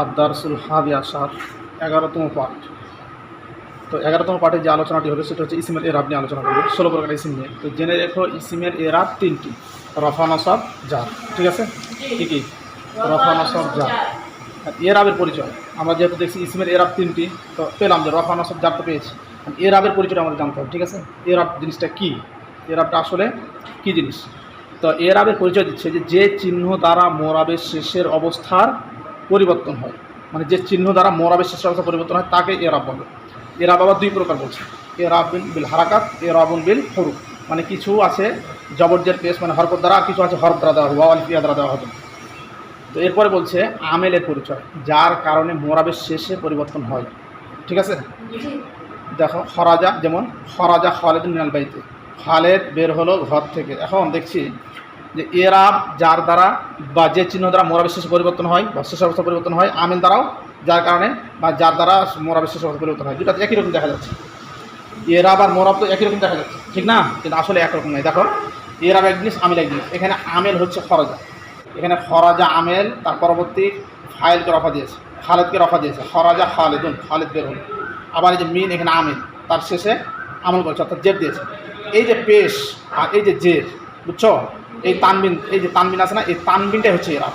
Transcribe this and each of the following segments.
আদারসুল হাদি আসার এগারোতম পাঠ। তো এগারোতম পাঠে যে আলোচনাটি হবে, সেটা হচ্ছে ইসিমের এরাব নিয়ে আলোচনা করবে। ষোলো প্রকার ইসিম নিয়ে। তো জেনে রেখো, ইসিমের এরাব তিনটি। রফা নসব, জার। ঠিক আছে? কি কি রফা নসব, জার। এরাবের পরিচয়। আমরা যেহেতু দেখছি ইসিমের এরাব তিনটি, তো পেলাম যে রফা নসব, জার তো পেয়েছি। এরাবের পরিচয়টা আমাদের জানতে হবে, ঠিক আছে? এরাব জিনিসটা কী? এরাবটা আসলে কী জিনিস? তো এরাবের পরিচয় দিচ্ছে যে যে চিহ্ন দ্বারা মোরাবের শেষের অবস্থার পরিবর্তন হয়। মানে যে চিহ্ন দ্বারা মোরাবের শেষের অবস্থা পরিবর্তন হয় তাকে এরাব বলে। এরাব আবার দুই প্রকার বলছে। এরাব বিল বিল হারাকাত এরাবুন বিল হরুফ মানে কিছু আছে জবরজের পেশ মানে হরকত দ্বারা কিছু আছে হরফ দ্বারা দেওয়া হবে ওয়াল ফিয়া দ্বারা দেওয়া হবে তো এরপরে বলছে আমেলের পরিচয় যার কারণে মোরাবের শেষে পরিবর্তন হয়। ঠিক আছে? দেখো খরাজা যেমন খরাজা খালেদ মিনাল বাইতে। খালেদ বের হলো ঘর থেকে। এখন দেখছি যে এরাব যার দ্বারা বা যে চিহ্ন দ্বারা মোরা শেষে পরিবর্তন হয়, বা শেষ অবস্থা পরিবর্তন হয় আমেল দ্বারাও যার কারণে বা যার দ্বারা মোরাবের শেষ অবস্থা পরিবর্তন হয়। দুটা একই রকম দেখা যাচ্ছে। এরাব আর মোরাব তো একই রকম দেখা যাচ্ছে। ঠিক না? কিন্তু আসলে একরকম নয় দেখো এরাব এক জিনিস আমেল এক জিনিস। এখানে আমেল হচ্ছে খরজা এখানে খরাজা আমেল, তার পরবর্তী ফাইলকে রফা দিয়েছে। খালেদকে রফা দিয়েছে। খরাজা খালেদুন, খালেদ বের হল। আবার এই যে মিন, এখানে আমেল। তার শেষে আমল করছে, অর্থাৎ জের দিয়েছে। এই যে পেশ আর এই যে জের বুঝছ? এই তানবিন, এই যে তানবিন আছে না, এই তানবিনটাই হচ্ছে এরা।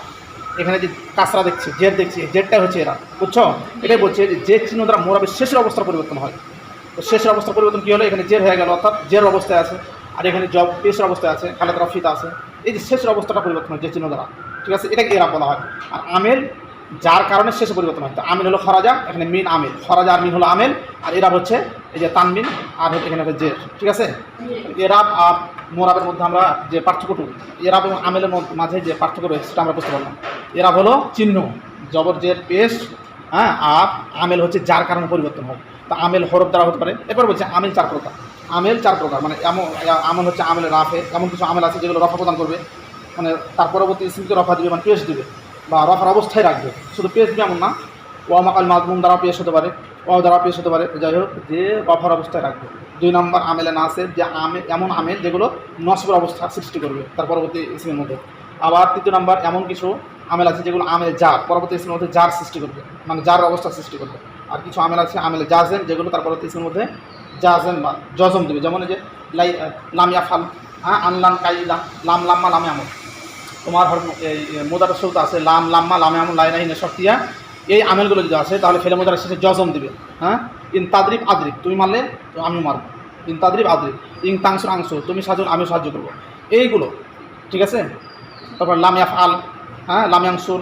এখানে যে কাঁচরা দেখছি জের দেখছি, এই হচ্ছে এরা, বুঝছ? এটাই বলছে যে চিহ্ন দ্বারা মোরাবের শেষের অবস্থার পরিবর্তন হয়। তো শেষের অবস্থার পরিবর্তন কী হলো? এখানে জের হয়ে গেল, অর্থাৎ জের অবস্থায় আছে, আর এখানে জব পেশের অবস্থায় আছে, খালেদ রফিত আছে। এই যে শেষের অবস্থাটা পরিবর্তন হয়, যে চিহ্ন দ্বারা, ঠিক আছে? এটাকে এরা বলা হয়। আর আমেল, যার কারণে শেষে পরিবর্তন হয়। তো আমিন হলো খরাজা, এখানে মিন আমিল। খরাজা আর মিন হলো আমেল, আর এরাব হচ্ছে এই যে তানমিন আর এখানে হচ্ছে জের ঠিক আছে? এরাব আর মোরাবের মধ্যে আমরা যে পার্থক্যটুকু এরাব এবং আমেলের মাঝে যে পার্থক্য রয়েছে সেটা আমরা বুঝতে পারলাম। এরাব হলো চিহ্ন জবর জের পেশ হ্যাঁ আর আমেল হচ্ছে যার কারণে পরিবর্তন হয়। তা আমেল হরফ দ্বারা হতে পারে। এরপর বলছে আমেল চার প্রকার। আমেল চার প্রকার মানে এমন আমেল হচ্ছে আমেল রাফে, এমন কিছু আমেল আছে যেগুলো রফা প্রদান করবে। মানে তার পরবর্তী ইসিমকে রফা দিবে মানে পেশ দিবে বা রফার অবস্থায় রাখবে। শুধু পেশ দিবে এমন না ওয়ামাকাল মাজমুম দ্বারা পেশ হতে পারে। ওয়াও দ্বারা পেশ হতে পারে। যাই হোক, যে রফার অবস্থায় রাখবে। দুই নম্বর আমেলে নাসের যে আমে, এমন আমেল যেগুলো নসবের অবস্থা সৃষ্টি করবে তার পরবর্তী ইসিমের মধ্যে। আবার তৃতীয় নম্বর, এমন কিছু আমেল আছে যেগুলো আমেল জার, পরবর্তী ইসমের মধ্যে জার সৃষ্টি করবে মানে জার অবস্থা সৃষ্টি করবে। আর কিছু আমেল আছে, আমেলে জাজেন, যেগুলো তার পরবর্তী ইসমের মধ্যে জাজেন বা জজম দেবে। যেমন যে লাই লামিয়া ফাল হ্যাঁ আনলাম কাইলা, লাম লাম্মা, লামে আমল তোমার মোদার শুরুতে আছে, লাম লাম্মা, লামে আমল লাই নাহি শক্তিয়া এই আমেলগুলো যদি আসে, তাহলে ফেলে মোদার শেষে জজম দিবে। হ্যাঁ? ইন তাদরিব আদরিব, তুমি মারলে আমি মারবো। ইন তাদরিব আদরিব, ইন তাংসুর আংশ তুমি সাহায্য আমি সাহায্য করব। এইগুলো, ঠিক আছে? তারপর লামিয়াফ আল হ্যাঁ? লামিয়াংসুর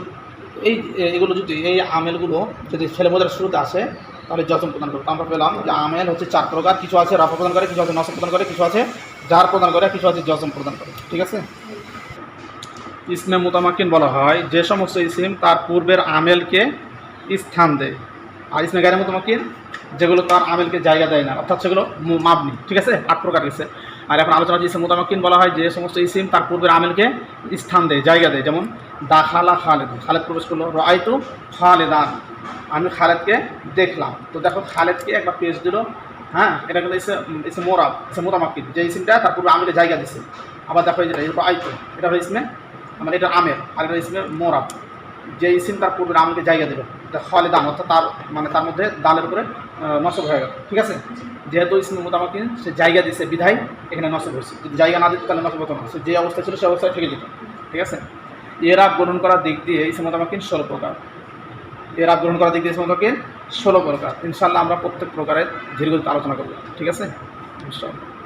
এই, এগুলো যদি, এই আমেলগুলো যদি ছেলে মোদার শুরুতে আসে, তাহলে জজম প্রদান করব। আমরা পেলাম যে আমেল হচ্ছে চার প্রকার, কিছু আছে রাফা প্রদান করে, কিছু আছে নসব প্রদান করে, কিছু আছে জার প্রদান করে, কিছু আছে জজম প্রদান করে, ঠিক আছে? ইসমে মোতামাকিন বলা হয়, যে সমস্ত ইসিম তার পূর্বের আমেলকে স্থান দেয়। আর ইসমে গায়ে মোতামাকিন, যেগুলো তার আমেলকে জায়গা দেয় না, অর্থাৎ সেগুলো মাবনি, ঠিক আছে? আট প্রকার গেছে আর এখন আলোচনা যে ইসিম মোতামাকিন বলা হয়, যে সমস্ত ইসিম তার পূর্বের আমেলকে স্থান দেয়, জায়গা দেয়। যেমন দা খালা খালেদ। খালেদ প্রবেশ করল রায়তু খালেদান। আমি খালেদকে দেখলাম। তো দেখো, খালেদকে একবার পেজ দিল হ্যাঁ? এটা কিন্তু ইসে ইসে মোরাব ইসে মোতামাকিন যে ইসিমটা তার পূর্বে আমেলে জায়গা দিছে। আবার দেখো যেটা এরপর আইতো এটা হলো ইসমে মানে এটা আমের আর এটা ইসমে মোরাব যে ইসিম তার পূর্বে আমকে জায়গা দেবে এটা ফলে দাম অর্থাৎ তার মানে তার মধ্যে দালের উপরে নসব হয়ে গেল। ঠিক আছে? যেহেতু ইসমে মোতামাকিন সে জায়গা দিছে বিধায় এখানে নসব হয়েছে যদি জায়গা না দিত, তাহলে নসব হতো না। সে যে অবস্থা ছিল, সে অবস্থায় থেকে যেত। ঠিক আছে? এর গ্রহণ করার দিক দিয়ে ইসমে মোতামাকিন ষোলো প্রকার। এর গ্রহণ করার দিক দিয়ে ইসমে মোতামাকিন ষোলো প্রকার। ইনশাল্লাহ আমরা প্রত্যেক প্রকারের ধীরে আলোচনা করব। ঠিক আছে? ইনশাল্লাহ